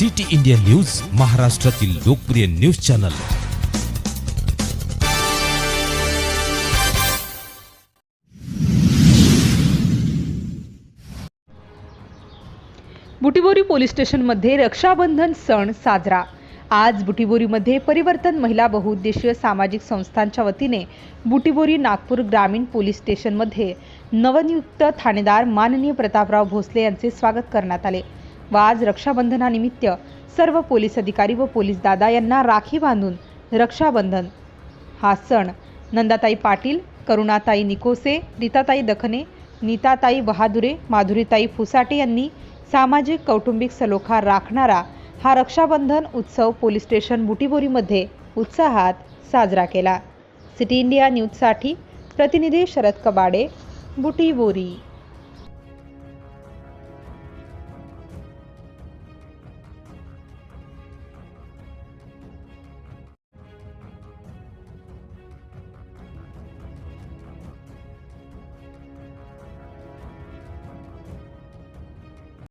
City India news महाराष्ट्रातील लोकप्रिय news channel. Butibori police स्टेशनमध्ये रक्षाबंधन सण साजरा. आज बुटीबोरीमध्ये परिवर्तन महिला बहुउद्देशीय सामाजिक संस्थांच्या वतीने बुटीबोरी नागपूर ग्रामीण पोलीस स्टेशनमध्ये नवनियुक्त ठाणेदार माननीय प्रतापराव भोसले यांचे स्वागत करण्यात आले. व आज रक्षाबंधनानिमित्त सर्व पोलीस अधिकारी व पोलीस दादा यांना राखी बांधून रक्षाबंधन. हा सण नंदाताई पाटील करुणाताई निकोसे रीताताई दखने नीताताई बहादुरे माधुरीताई फुसाटे यांनी सामाजिक कौटुंबिक सलोखा राखणारा हा रक्षाबंधन उत्सव पोलीस स्टेशन बुटीबोरीमध्ये उत्साहात साजरा केला. सिटी इंडिया न्यूजसाठी प्रतिनिधी शरद कबाडे बुटीबोरी.